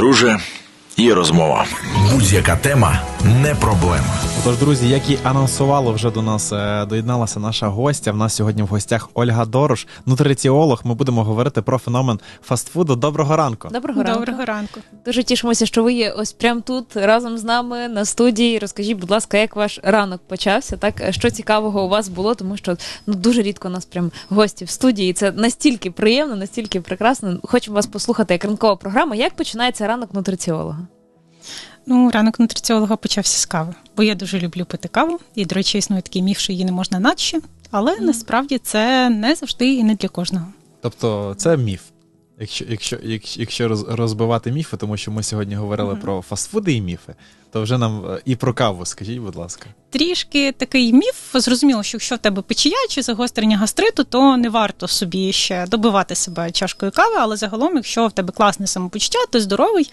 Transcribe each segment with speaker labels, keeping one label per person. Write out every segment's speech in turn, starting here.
Speaker 1: друже, і розмова.
Speaker 2: Будь-яка тема не проблема.
Speaker 3: Тож, друзі, як і анонсувало, вже до нас е, доєдналася наша гостя. В нас сьогодні в гостях Ольга Дорош, нутриціолог. Ми будемо говорити про феномен фастфуду. Доброго ранку.
Speaker 4: Доброго ранку.
Speaker 5: Доброго ранку.
Speaker 4: Дуже тішимося, що ви є ось прямо тут разом з нами на студії. Розкажіть, будь ласка, як ваш ранок почався? Так що цікавого у вас було, тому що ну дуже рідко у нас прям гості в студії. Це настільки приємно, настільки прекрасно. Хочемо вас послухати як ранкова програма. Як починається ранок нутриціолога?
Speaker 5: Ну, ранок нутриціолога почався з кави, бо я дуже люблю пити каву. І, до речі, існує такий міф, що її не можна наче, але mm. насправді це не завжди і не для кожного.
Speaker 3: Тобто, це міф. Якщо якщо, якщо, якщо розбивати міфи, тому що ми сьогодні говорили mm-hmm. про фастфуди і міфи, то вже нам е, і про каву скажіть, будь ласка.
Speaker 5: Трішки такий міф. Зрозуміло, що якщо в тебе печія чи загострення гастриту, то не варто собі ще добивати себе чашкою кави, але загалом, якщо в тебе класне самопочуття, ти здоровий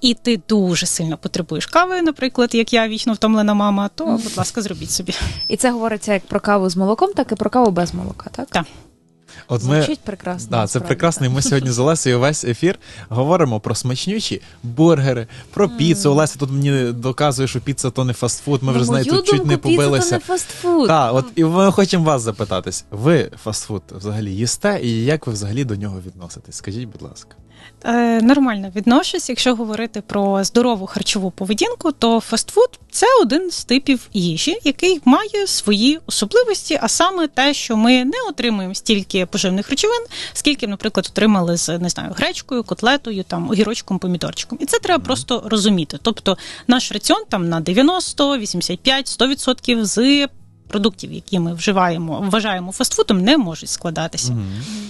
Speaker 5: і ти дуже сильно потребуєш кави, наприклад, як я вічно втомлена мама, то будь ласка, зробіть собі.
Speaker 4: І це говориться як про каву з молоком, так і про каву без молока, так?
Speaker 5: Так.
Speaker 4: От Звучить прекрасно.
Speaker 3: Да, це прекрасно. І Ми сьогодні з Олесею весь ефір говоримо про смачнючі бургери, про піцу. Олеся тут мені доказує, що піца то не фастфуд. Ми вже з нею тут чуть не побилися.
Speaker 4: Це не фастфуд.
Speaker 3: Так, от і ми хочемо вас запитатись. Ви фастфуд взагалі їсте, і як ви взагалі до нього відноситесь? Скажіть, будь ласка.
Speaker 5: Е, нормально відношусь. Якщо говорити про здорову харчову поведінку, то фастфуд це один з типів їжі, який має свої особливості, а саме те, що ми не отримуємо стільки поживних речовин, скільки, наприклад, отримали з не знаю, гречкою, котлетою, там огірочком, помідорчиком. І це треба просто розуміти. Тобто наш раціон там на 90, 85, 100% з продуктів, які ми вживаємо, вважаємо фастфудом, не можуть складатися. Mm-hmm.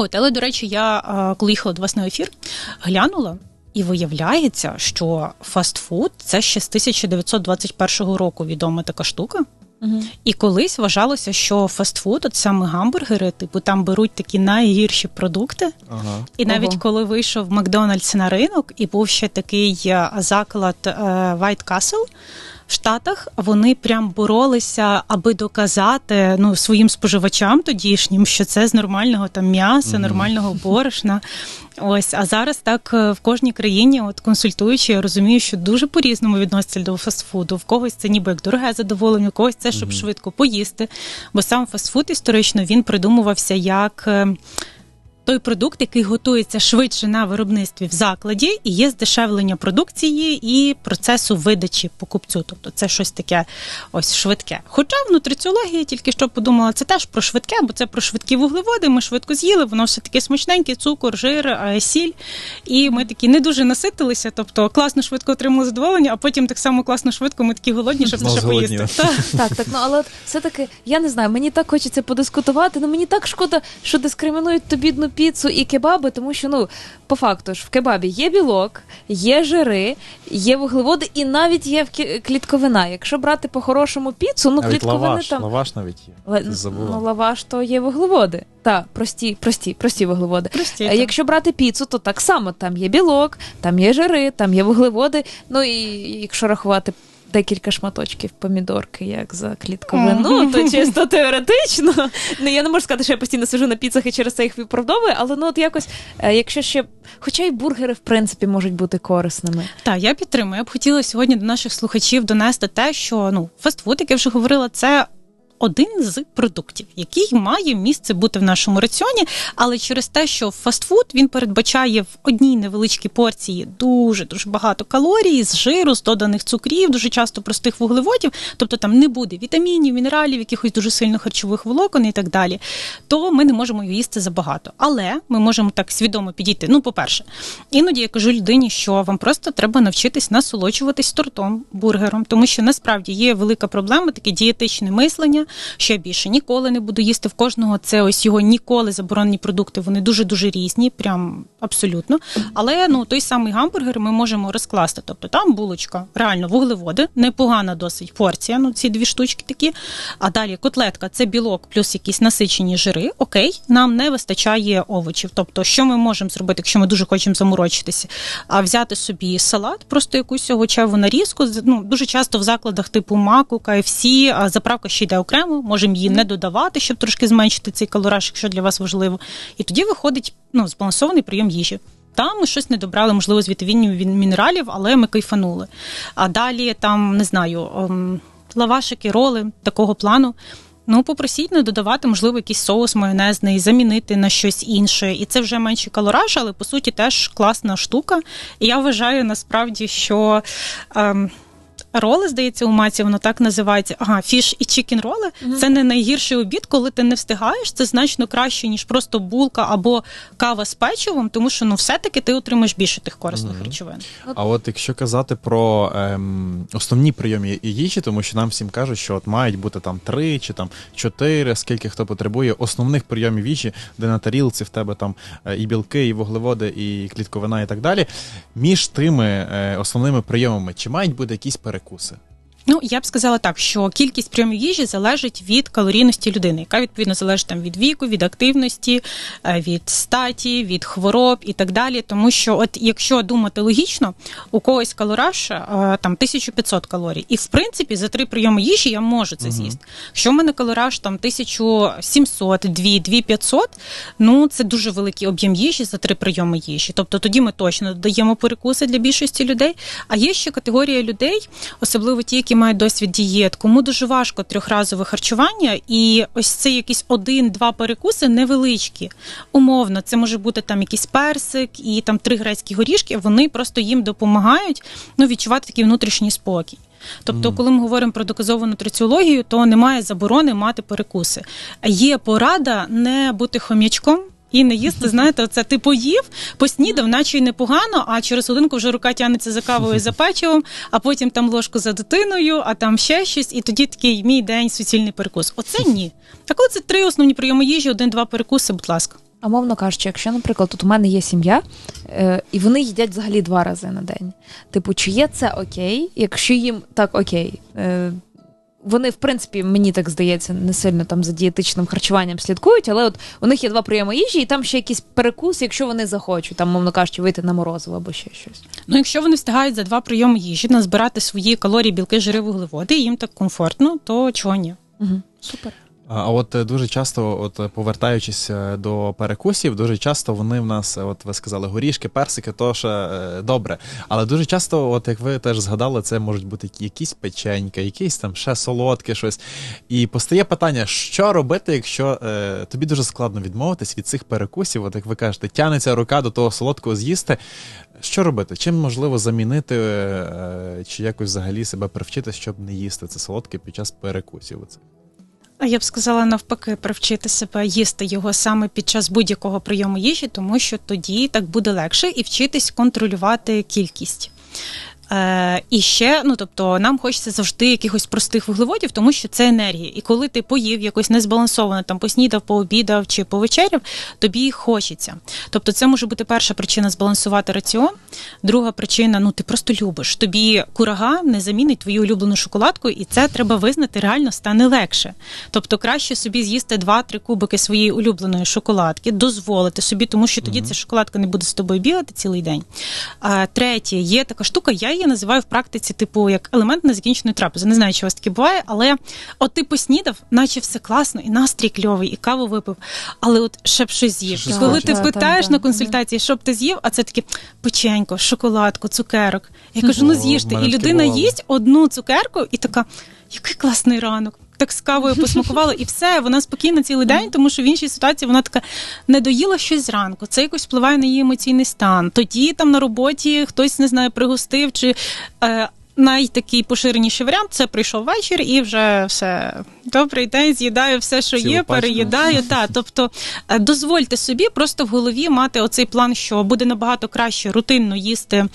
Speaker 5: От, але до речі, я коли їхала до вас на ефір, глянула. І виявляється, що фастфуд це ще з 1921 року відома така штука. Угу. І колись вважалося, що фастфуд, от саме гамбургери, типу там беруть такі найгірші продукти. Ага. І навіть Ого. коли вийшов Макдональдс на ринок, і був ще такий е, заклад е, White Castle, в Штатах вони прям боролися, аби доказати ну своїм споживачам тодішнім, що це з нормального там м'яса, mm-hmm. нормального борошна. Ось, а зараз так е, в кожній країні, от консультуючи, я розумію, що дуже по-різному відносяться до фастфуду. В когось це ніби як дороге задоволення, в когось це щоб mm-hmm. швидко поїсти. Бо сам фастфуд історично він придумувався як. Е, той продукт, який готується швидше на виробництві в закладі, і є здешевлення продукції і процесу видачі покупцю. Тобто це щось таке ось швидке. Хоча в нутриціології тільки що подумала, це теж про швидке, бо це про швидкі вуглеводи. Ми швидко з'їли, воно все таке смачненьке, цукор, жир, сіль. І ми такі не дуже наситилися. Тобто класно швидко отримали задоволення, а потім так само класно швидко. Ми такі голодні, щоб ще поїсти.
Speaker 4: Так, так, ну але все таки я не знаю. Мені так хочеться подискутувати. Ну мені так шкода, що дискримінують тобі бідну піцу і кебаби, тому що ну по факту ж в кебабі є білок, є жири, є вуглеводи, і навіть є клітковина. Якщо брати по-хорошому піцу, ну
Speaker 3: навіть
Speaker 4: клітковини
Speaker 3: лаваш,
Speaker 4: там
Speaker 3: лаваш навіть є.
Speaker 4: Л... Ну, лаваш то є вуглеводи. Так, прості, прості, прості вуглеводи.
Speaker 5: Прості,
Speaker 4: а якщо брати піцу, то так само там є білок, там є жири, там є вуглеводи. Ну і якщо рахувати декілька шматочків помідорки, як за клітковину, то чисто теоретично. Ну я не можу сказати, що я постійно сижу на піцах і через це їх виправдовую, але ну от якось, е, якщо ще, хоча й бургери в принципі можуть бути корисними.
Speaker 5: Так, я підтримую. Я б хотіла сьогодні до наших слухачів донести те, що ну фастфуд, як я вже говорила, це один з продуктів, який має місце бути в нашому раціоні, але через те, що фастфуд він передбачає в одній невеличкій порції дуже дуже багато калорій, з жиру, з доданих цукрів, дуже часто простих вуглеводів, тобто там не буде вітамінів, мінералів, якихось дуже сильно харчових волокон і так далі, то ми не можемо їсти забагато. Але ми можемо так свідомо підійти. Ну, по-перше, іноді я кажу людині, що вам просто треба навчитись насолоджуватись тортом, бургером, тому що насправді є велика проблема, таке дієтичне мислення я більше ніколи не буду їсти в кожного. Це ось його ніколи заборонені продукти. Вони дуже дуже різні, прям абсолютно. Але ну той самий гамбургер ми можемо розкласти. Тобто там булочка, реально вуглеводи, непогана досить порція. Ну ці дві штучки такі. А далі котлетка це білок, плюс якісь насичені жири. Окей, нам не вистачає овочів. Тобто, що ми можемо зробити, якщо ми дуже хочемо заморочитися, а взяти собі салат, просто якусь овочеву нарізку. Ну дуже часто в закладах типу маку, KFC, заправка ще йде окремо окремо, можемо її не додавати, щоб трошки зменшити цей калораж, якщо для вас важливо. І тоді виходить ну, збалансований прийом їжі. Там ми щось не добрали, можливо, з вітамінів, він- мінералів, але ми кайфанули. А далі там не знаю, ем, лавашики, роли такого плану. Ну, попросіть не додавати, можливо, якийсь соус майонезний, замінити на щось інше. І це вже менший калораж, але по суті теж класна штука. І я вважаю насправді, що. Ем, Роли, здається, у маці воно так називається. Ага, фіш і чікін роли. Це не найгірший обід, коли ти не встигаєш. Це значно краще, ніж просто булка або кава з печивом, тому що ну все-таки ти отримаєш більше тих корисних речовин.
Speaker 3: А от якщо казати про ем, основні прийоми їжі, тому що нам всім кажуть, що от мають бути там три чи там чотири, скільки хто потребує основних прийомів їжі, де на тарілці в тебе там е, і білки, і вуглеводи, і клітковина, і так далі. Між тими е, основними прийомами, чи мають бути якісь перекуси?
Speaker 5: Ну, я б сказала так, що кількість прийомів їжі залежить від калорійності людини, яка відповідно залежить там від віку, від активності, е, від статі, від хвороб і так далі. Тому що, от якщо думати логічно, у когось калораж е, там 1500 калорій, і в принципі за три прийоми їжі я можу це з'їсти. Якщо в мене калораж там 1700, 2, 2500, ну це дуже великий об'єм їжі за три прийоми їжі. Тобто тоді ми точно додаємо перекуси для більшості людей. А є ще категорія людей, особливо ті, які мають досвід дієт, кому дуже важко трьохразове харчування, і ось це якісь один-два перекуси невеличкі. Умовно, це може бути там якийсь персик і там три грецькі горішки. Вони просто їм допомагають ну, відчувати такий внутрішній спокій. Тобто, коли ми говоримо про доказовану нутриціологію, то немає заборони мати перекуси. Є порада не бути хом'ячком. І не їсти, знаєте, це ти поїв, поснідав, наче й непогано, а через годинку вже рука тягнеться за кавою за печивом, а потім там ложку за дитиною, а там ще щось, і тоді такий мій день суцільний перекус. Оце ні. Так коли це три основні прийоми їжі, один-два перекуси, будь ласка.
Speaker 4: А мовно кажучи, якщо, наприклад, тут у мене є сім'я, е, і вони їдять взагалі два рази на день. Типу, чи є це окей? Якщо їм так окей, е, вони, в принципі, мені так здається, не сильно там за дієтичним харчуванням слідкують, але от у них є два прийоми їжі, і там ще якийсь перекус, якщо вони захочуть, там, мовно кажучи, вийти на морозиво або ще щось.
Speaker 5: Ну, якщо вони встигають за два прийоми їжі назбирати свої калорії, білки, жири, вуглеводи, і їм так комфортно, то чого ні?
Speaker 4: Угу. Супер.
Speaker 3: А от е, дуже часто, от е, повертаючись е, до перекусів, дуже часто вони в нас, от ви сказали, горішки, персики, то ще добре. Але дуже часто, от як ви теж згадали, це можуть бути якісь печенька, якісь там ще солодке щось. І постає питання, що робити, якщо е, тобі дуже складно відмовитись від цих перекусів, от як ви кажете, тянеться рука до того солодкого з'їсти. Що робити? Чим можливо замінити, е, чи якось взагалі себе привчити, щоб не їсти це солодке під час перекусів? Оце?
Speaker 5: А я б сказала навпаки, привчити себе їсти його саме під час будь-якого прийому їжі, тому що тоді так буде легше і вчитись контролювати кількість. Е, і ще, ну тобто, нам хочеться завжди якихось простих вуглеводів, тому що це енергія. І коли ти поїв якось незбалансовано, там поснідав, пообідав чи повечеряв, тобі їх хочеться. Тобто, це може бути перша причина збалансувати раціон. Друга причина ну ти просто любиш. Тобі курага не замінить твою улюблену шоколадку, і це треба визнати, реально стане легше. Тобто, краще собі з'їсти 2-3 кубики своєї улюбленої шоколадки, дозволити собі, тому що тоді ця шоколадка не буде з тобою бігати цілий день. А третє, є така штука, я її називаю в практиці, типу, як елемент незакінченої трапези. Не знаю, чи у вас таке буває, але от ти поснідав, наче все класно, і настрій кльовий, і каву випив. Але от ще б щось з'їв. Що коли ти питаєш на консультації, що б ти з'їв, а це таке печенько, шоколадку, цукерок. Я кажу, ну з'їж ти. І людина їсть одну цукерку і така, який класний ранок. Так з кавою посмакувала, і все, вона спокійна цілий день, тому що в іншій ситуації вона така не доїла щось зранку. Це якось впливає на її емоційний стан. Тоді там на роботі хтось не знаю, пригостив чи. Е, Найтакий поширеніший варіант це прийшов вечір і вже все добрий день, з'їдаю все, що
Speaker 3: Цілу
Speaker 5: є,
Speaker 3: пачку.
Speaker 5: переїдаю. Та, тобто е, дозвольте собі просто в голові мати оцей план, що буде набагато краще рутинно їсти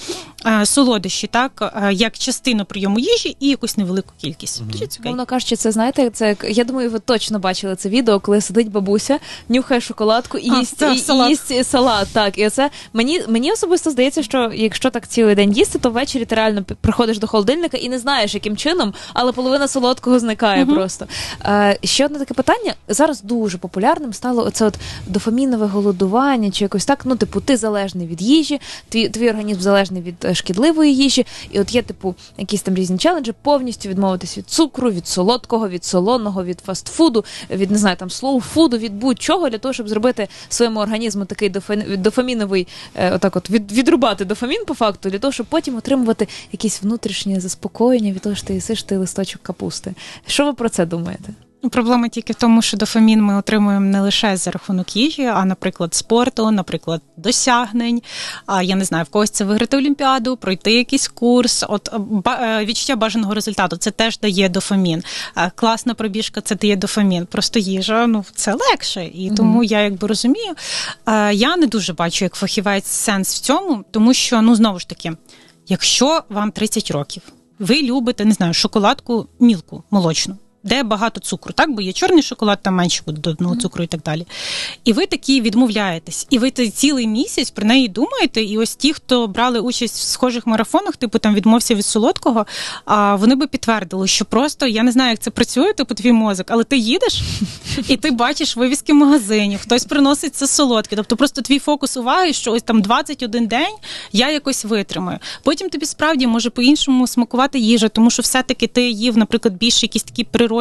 Speaker 5: солодощі, так е, як частину прийому їжі і якусь невелику кількість. Це окей.
Speaker 4: Мовно кажучи, це знаєте, це як я думаю, ви точно бачили це відео, коли сидить бабуся, нюхає шоколадку і
Speaker 5: А,
Speaker 4: їсть, і,
Speaker 5: салат.
Speaker 4: і їсть салат. Так, і це мені, мені особисто здається, що якщо так цілий день їсти, то ввечері ти реально приходиш до холодильника і не знаєш, яким чином, але половина солодкого зникає просто. Е, ще одне таке питання. Зараз дуже популярним стало оце от дофамінове голодування, чи якось так. Ну, типу, ти залежний від їжі, твій, твій організм залежний від е, шкідливої їжі. І от є, типу, якісь там різні челенджі, повністю відмовитись від цукру, від солодкого, від солоного, від фастфуду, від не знаю, там слоу-фуду, від будь-чого для того, щоб зробити своєму організму такий дофа- дофаміновий, е, отак, от від, відрубати дофамін по факту, для того, щоб потім отримувати якесь внутрішнє заспокоєння від того, що ти їсиш ти листочок капусти. Що ви про це думаєте?
Speaker 5: Проблема тільки в тому, що дофамін ми отримуємо не лише за рахунок їжі, а, наприклад, спорту, наприклад, досягнень. А я не знаю, в когось це виграти олімпіаду, пройти якийсь курс. От е, відчуття бажаного результату це теж дає дофамін. Класна пробіжка це дає дофамін. Просто їжа, ну це легше. І тому я якби розумію. Е, Я не дуже бачу як фахівець сенс в цьому, тому що ну знову ж таки, якщо вам 30 років, ви любите, не знаю, шоколадку мілку молочну. Де багато цукру, так? Бо є чорний шоколад, там менше буде доданого цукру і так далі. І ви такі відмовляєтесь, і ви цілий місяць про неї думаєте. І ось ті, хто брали участь в схожих марафонах, типу там відмовся від солодкого, а вони би підтвердили, що просто я не знаю, як це працює, типу твій мозок, але ти їдеш і ти бачиш вивіски магазинів, хтось приносить це солодке. Тобто просто твій фокус уваги, що ось там 21 день я якось витримаю. Потім тобі справді може по-іншому смакувати їжа, тому що все-таки ти їв, наприклад, більше якісь такі природні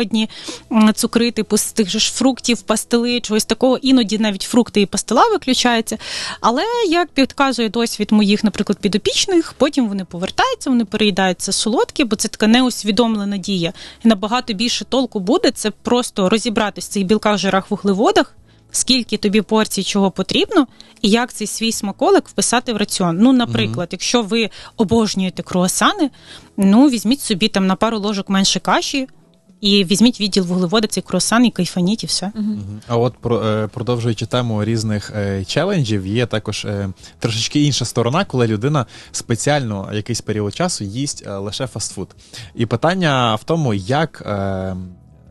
Speaker 5: м, цукри, типу з тих же ж фруктів, пастили, чогось такого. Іноді навіть фрукти і пастила виключаються. Але як підказує досвід моїх, наприклад, підопічних, потім вони повертаються, вони переїдають це солодке, бо це така неусвідомлена дія. І набагато більше толку буде це просто розібратися в цих білках, жирах, вуглеводах. Скільки тобі порцій чого потрібно, і як цей свій смаколик вписати в раціон. Ну, наприклад, якщо ви обожнюєте круасани, ну візьміть собі там на пару ложок менше каші, і візьміть відділ вуглеводи, цей круасан і кайфаніть, і все.
Speaker 3: А от про- е, продовжуючи тему різних е, челенджів, є також е, трошечки інша сторона, коли людина спеціально якийсь період часу їсть е, лише фастфуд. І питання в тому, як.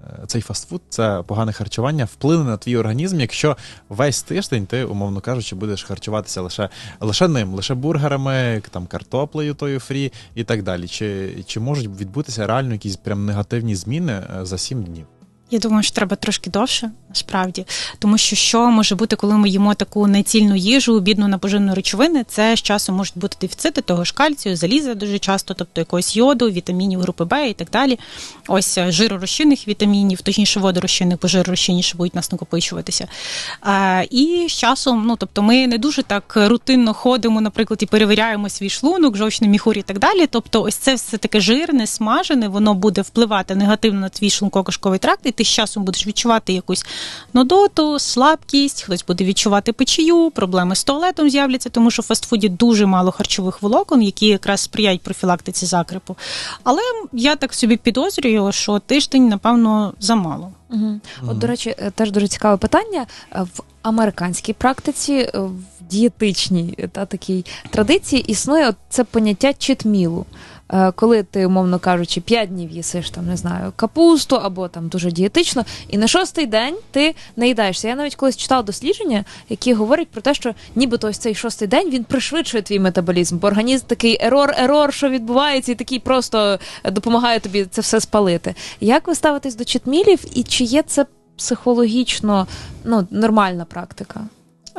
Speaker 3: Е, Цей фастфуд, це погане харчування, вплине на твій організм, якщо весь тиждень ти, умовно кажучи, будеш харчуватися лише, лише ним, лише бургерами, там картоплею тою фрі і так далі. Чи, чи можуть відбутися реально якісь прям негативні зміни е, за 7 днів?
Speaker 5: Я думаю, що треба трошки довше, насправді, тому що що може бути, коли ми їмо таку нецільну їжу, бідну на поживні речовини, це з часом можуть бути дефіцити того ж кальцію, заліза дуже часто, тобто якогось йоду, вітамінів групи Б і так далі. Ось е, жиророзчинних вітамінів, точніше водорозчинних, бо жиророзчинніше будуть нас накопичуватися. А, і з часом, ну тобто, ми не дуже так рутинно ходимо, наприклад, і перевіряємо свій шлунок, жовчний міхур і так далі. Тобто, ось це все таке жирне, смажене, воно буде впливати негативно на твій шлунково-кишковий тракт, і ти з часом будеш відчувати якусь нудоту, слабкість, хтось буде відчувати печію, проблеми з туалетом з'являться, тому що в фастфуді дуже мало харчових волокон, які якраз сприяють профілактиці закрипу. Але я так собі підозрюю, що тиждень, напевно, замало.
Speaker 4: Угу. От, до речі, е, теж дуже цікаве питання. Е, В американській практиці, е, в дієтичній та такій традиції існує от це поняття читмілу. Е, Коли ти, умовно кажучи, 5 днів їсиш там, не знаю, капусту або там дуже дієтично, і на шостий день ти наїдаєшся. Я навіть колись читала дослідження, які говорять про те, що нібито ось цей шостий день він пришвидшує твій метаболізм, бо організм такий ерор, ерор, що відбувається, і такий просто е, допомагає тобі це все спалити. Як ви ставитесь до читмілів, і чи є це психологічно ну, нормальна практика?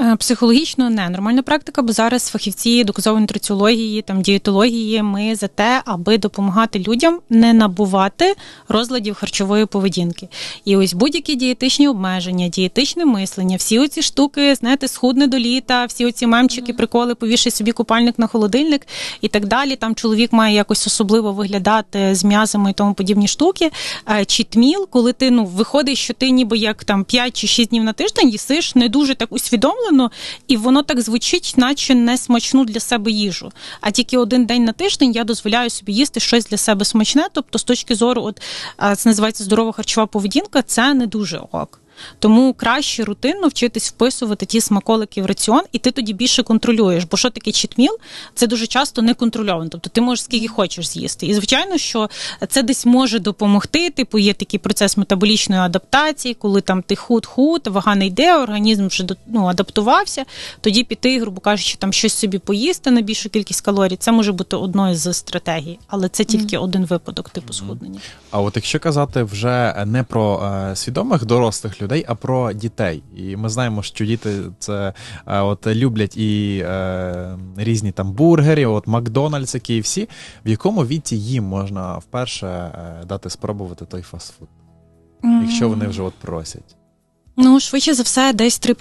Speaker 5: Е, Психологічно не нормальна практика, бо зараз фахівці доказової нутриціології, там дієтології, ми за те, аби допомагати людям не набувати розладів харчової поведінки. І ось будь-які дієтичні обмеження, дієтичне мислення, всі оці штуки, знаєте, схудне до літа, всі оці мемчики, приколи, повішай собі купальник на холодильник і так далі. Там чоловік має якось особливо виглядати з м'язами і тому подібні штуки. Е, Чітміл, коли ти ну виходить, що ти ніби як там 5 чи 6 днів на тиждень їсиш не дуже так усвідомлено, і воно так звучить, наче не смачну для себе їжу. А тільки один день на тиждень я дозволяю собі їсти щось для себе смачне. Тобто, з точки зору, от це називається здорова харчова поведінка, це не дуже ок. Тому краще рутинно вчитись вписувати ті смаколики в раціон, і ти тоді більше контролюєш. Бо що таке чітміл? Це дуже часто не контрольовано. Тобто ти можеш скільки хочеш з'їсти. І звичайно, що це десь може допомогти. Типу, є такий процес метаболічної адаптації, коли там ти худ-худ, вага не йде, організм вже ну, адаптувався. Тоді піти, грубо кажучи, там щось собі поїсти на більшу кількість калорій. Це може бути одною з стратегій, але це тільки один випадок типу схуднення.
Speaker 3: А от якщо казати вже не про е, свідомих дорослих людей, а про дітей. І ми знаємо, що діти це е, от люблять і е, різні там бургери, от Макдональдс, KFC. В якому віці їм можна вперше е, дати спробувати той фастфуд, якщо вони вже от просять?
Speaker 5: Ну, швидше за все, десь 3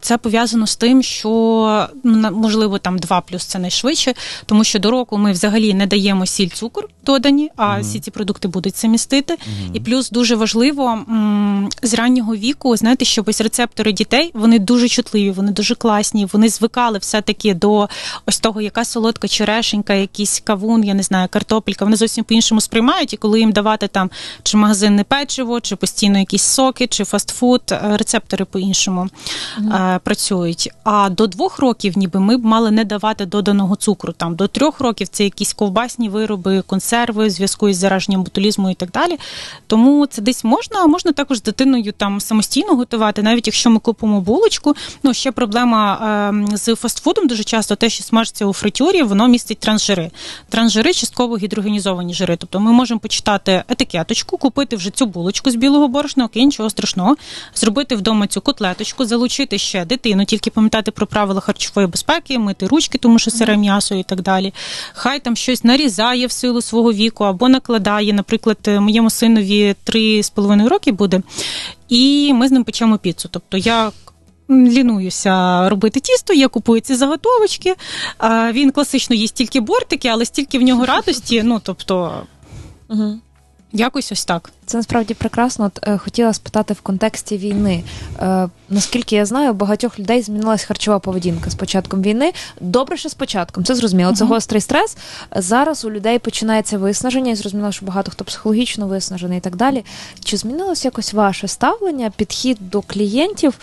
Speaker 5: Це пов'язано з тим, що ну, можливо там 2 це найшвидше, тому що до року ми взагалі не даємо сіль, цукор додані, а
Speaker 3: Мгм.
Speaker 5: всі ці продукти будуть це містити. І плюс дуже важливо м, з раннього віку, знаєте, що ось рецептори дітей вони дуже чутливі, вони дуже класні. Вони звикали все-таки до ось того, яка солодка черешенька, якийсь кавун, я не знаю, картопелька. Вони зовсім по-іншому сприймають. І коли їм давати там чи магазинне печиво, чи постійно якісь соки, чи фастфуд, е, рецептори по-іншому е, працюють. А до двох років, ніби ми б мали не давати доданого цукру. Там до трьох років це якісь ковбасні вироби, консерви в зв'язку із зараженням ботулізму і так далі. Тому це десь можна, а можна також з дитиною там самостійно готувати, навіть якщо ми купимо булочку. Ну ще проблема е, з фастфудом дуже часто те, що смажиться у фритюрі, воно містить трансжири. Трансжири частково гідрогенізовані жири. Тобто ми можемо почитати етикеточку, купити вже цю булочку з білого борошна, окей, нічого страшного, зробити вдома цю котлеточку, залучити ще дитину, тільки пам'ятати про правила харчової безпеки, мити ручки, тому що сире м'ясо і так далі. Хай там щось нарізає в силу свого віку або накладає. Наприклад, е, моєму синові 3,5 роки буде, і ми з ним печемо піцу. Тобто я. Лінуюся робити тісто, я купую ці заготовочки. Він класично їсть тільки бортики, але стільки в нього радості. Ну тобто,
Speaker 4: Угу.
Speaker 5: якось ось так.
Speaker 4: Це насправді прекрасно. От, е, хотіла спитати в контексті війни. Е, наскільки я знаю, у багатьох людей змінилась харчова поведінка з початком війни. Добре, що з початком. Це зрозуміло. Це
Speaker 5: Мгм.
Speaker 4: гострий стрес. Зараз у людей починається виснаження, і зрозуміло, що багато хто психологічно виснажений і так далі. Чи змінилось якось ваше ставлення, підхід до клієнтів?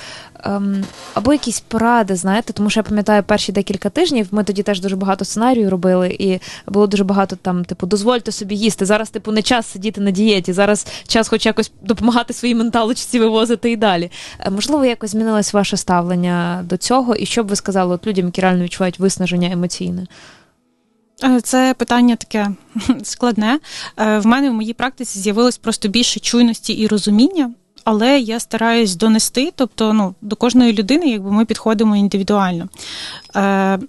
Speaker 4: Ем, або якісь поради, знаєте, тому що я пам'ятаю перші декілька тижнів. Ми тоді теж дуже багато сценарію робили, і було дуже багато там, типу, дозвольте собі їсти. Зараз, типу, не час сидіти на дієті. Зараз час, хоч якось допомагати своїй менталочці вивозити і далі. Е, Можливо, якось змінилось ваше ставлення до цього, і що б ви сказали от людям, які реально відчувають виснаження емоційне?
Speaker 5: Е, Це питання таке складне. Е, В мене в моїй практиці з'явилось просто більше чуйності і розуміння. Але я стараюсь донести, тобто ну, до кожної людини, якби ми підходимо індивідуально. Е,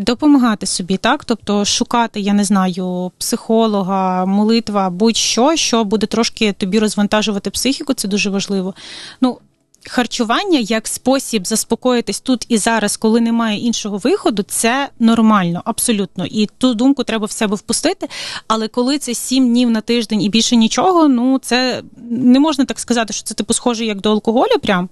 Speaker 5: допомагати собі, так? Тобто шукати, я не знаю, психолога, молитва, будь-що, що буде трошки тобі розвантажувати психіку, це дуже важливо. Ну, Харчування як спосіб заспокоїтись тут і зараз, коли немає іншого виходу, це нормально, абсолютно. І ту думку треба в себе впустити. Але коли це сім днів на тиждень і більше нічого, ну це не можна так сказати, що це типу схоже як до алкоголю, прям.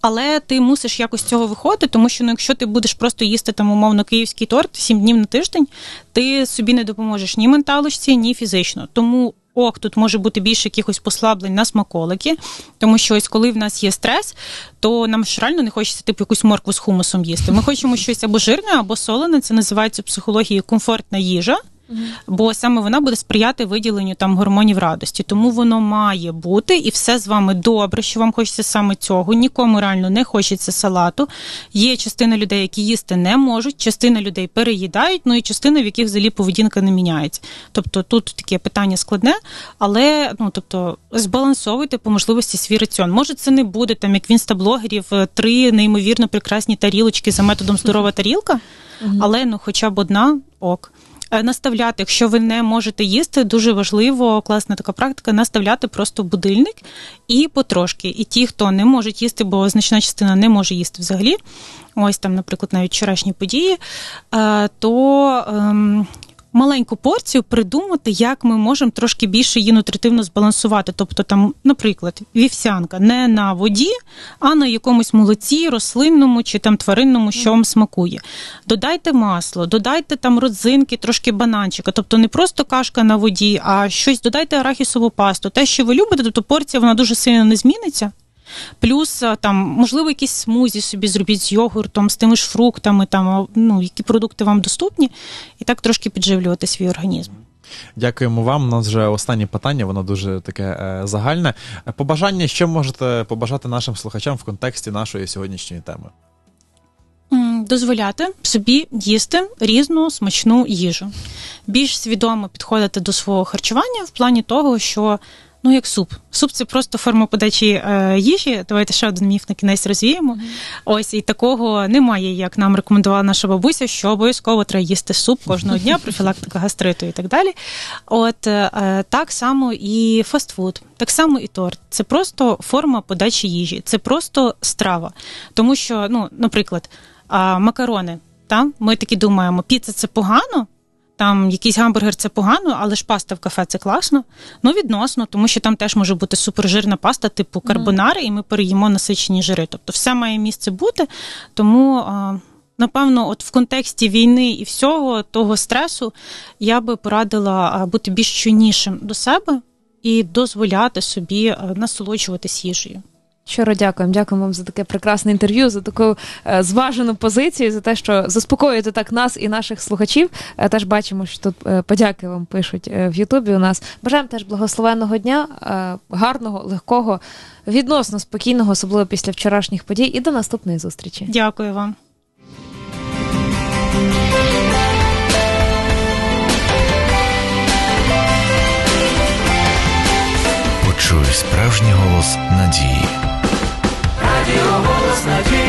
Speaker 5: Але ти мусиш якось цього виходити, тому що ну, якщо ти будеш просто їсти там умовно київський торт сім днів на тиждень, ти собі не допоможеш ні менталочці, ні фізично. Тому ок, тут може бути більше якихось послаблень на смаколики, тому що ось коли в нас є стрес, то нам ж реально не хочеться типу якусь моркву з хумусом їсти. Ми хочемо щось або жирне, або солене. Це називається в психології комфортна їжа. Бо саме вона буде сприяти виділенню там гормонів радості, тому воно має бути, і все з вами добре, що вам хочеться саме цього. Нікому реально не хочеться салату. Є частина людей, які їсти не можуть, частина людей переїдають, ну і частина, в яких взагалі поведінка не міняється. Тобто тут таке питання складне, але ну тобто збалансовуйте по можливості свій раціон. Може, це не буде там, як в інстаблогерів, е, три неймовірно прекрасні тарілочки за методом здорова тарілка, але ну, хоча б одна ок. Е, Наставляти, якщо ви не можете їсти, дуже важливо, класна така практика, наставляти просто будильник і потрошки. І ті, хто не можуть їсти, бо значна частина не може їсти взагалі. Ось там, наприклад, навіть вчорашні події, е, то ем, маленьку порцію придумати, як ми можемо трошки більше її нутритивно збалансувати. Тобто, там, наприклад, вівсянка не на воді, а на якомусь молоці, рослинному чи там тваринному, що вам смакує. Додайте масло, додайте там родзинки, трошки бананчика. Тобто не просто кашка на воді, а щось додайте арахісову пасту. Те, що ви любите, тобто порція вона дуже сильно не зміниться. Плюс там, можливо, якісь смузі собі зробіть з йогуртом, з тими ж фруктами, там, ну, які продукти вам доступні, і так трошки підживлювати свій організм.
Speaker 3: Дякуємо вам. У нас вже останнє питання, воно дуже таке е, загальне. Е, Побажання, що можете побажати нашим слухачам в контексті нашої сьогоднішньої теми?
Speaker 5: Дозволяти собі їсти різну смачну їжу. Більш свідомо підходити до свого харчування в плані того, що Ну, як суп. Суп це просто форма подачі е, їжі. Давайте ще один міф на кінець розвіємо. Ось і такого немає, як нам рекомендувала наша бабуся, що обов'язково треба їсти суп кожного дня, профілактика гастриту і так далі. От е, е, так само і фастфуд, так само і торт. Це просто форма подачі їжі, це просто страва. Тому що, ну, наприклад, макарони. Та? Ми такі думаємо, піца це погано. Там якийсь гамбургер це погано, але ж паста в кафе це класно. Ну, відносно, тому що там теж може бути супержирна паста, типу карбонари, і ми переїмо насичені жири. Тобто все має місце бути. Тому, напевно, от в контексті війни і всього того стресу я би порадила бути більш чуйнішим до себе і дозволяти собі насолоджуватись їжею.
Speaker 4: Щиро дякуємо. Дякуємо вам за таке прекрасне інтерв'ю, за таку е, зважену позицію, за те, що заспокоюєте так нас і наших слухачів. Е, теж бачимо, що тут е, подяки вам пишуть в Ютубі. У нас бажаємо теж благословенного дня, гарного, легкого, відносно спокійного, особливо після вчорашніх подій. І до наступної зустрічі.
Speaker 5: Дякую вам.
Speaker 2: Почуй справжній голос надії.
Speaker 6: Радіо голос надії.